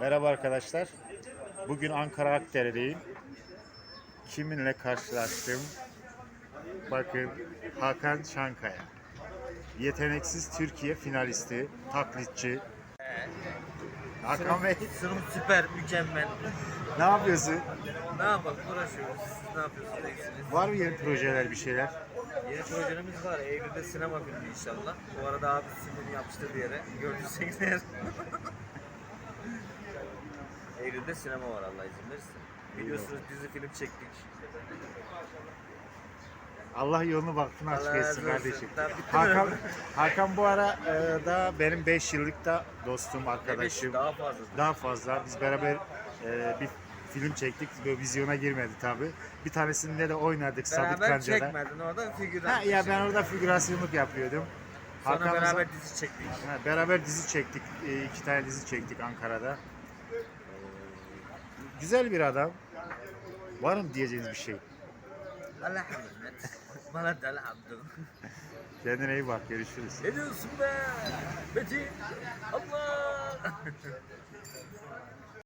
Merhaba arkadaşlar. Bugün Ankara Akdere'deyim. Kiminle karşılaştım? Bakın Hakan Şankaya. Yeteneksiz Türkiye finalisti, taklitçi. Hakan Bey Sunum süper, mükemmel. ne yapıyorsun? Ne yapalım, uğraşıyoruz. Siz ne yapıyorsunuz, iyisiniz? Var mı yeni projeler bir şeyler? Yeni projelerimiz var. Eylül'de sinema filmi inşallah. Bu arada abi sinirini yapıştı bir yere. Gördüyseniz eğer. Eylül'de sinema var Allah izin verirse. Biliyorsunuz dizi film çektik. Allah yolunu baktın açık Allah etsin razı olsun. kardeşim. Tamam, bitti mi? Hakan, Hakan bu ara e, da benim 5 yıllık da dostum, arkadaşım. Daha fazla. Daha fazla. Biz beraber e, bir film çektik. Böyle vizyona girmedi tabi. Bir tanesinde de oynadık Sabit Beraber Kanca'da. çekmedin orada figüran. Ha, ya ben orada figürasyonluk yapıyordum. Sonra Hakan'la- beraber dizi çektik. Ha, beraber dizi çektik. E, iki tane dizi çektik Ankara'da. Güzel bir adam. Var mı diyeceğiniz bir şey? Allah rahmet. Bana da abdüm. Kendine iyi bak. Görüşürüz. Ne diyorsun be? Metin. Allah.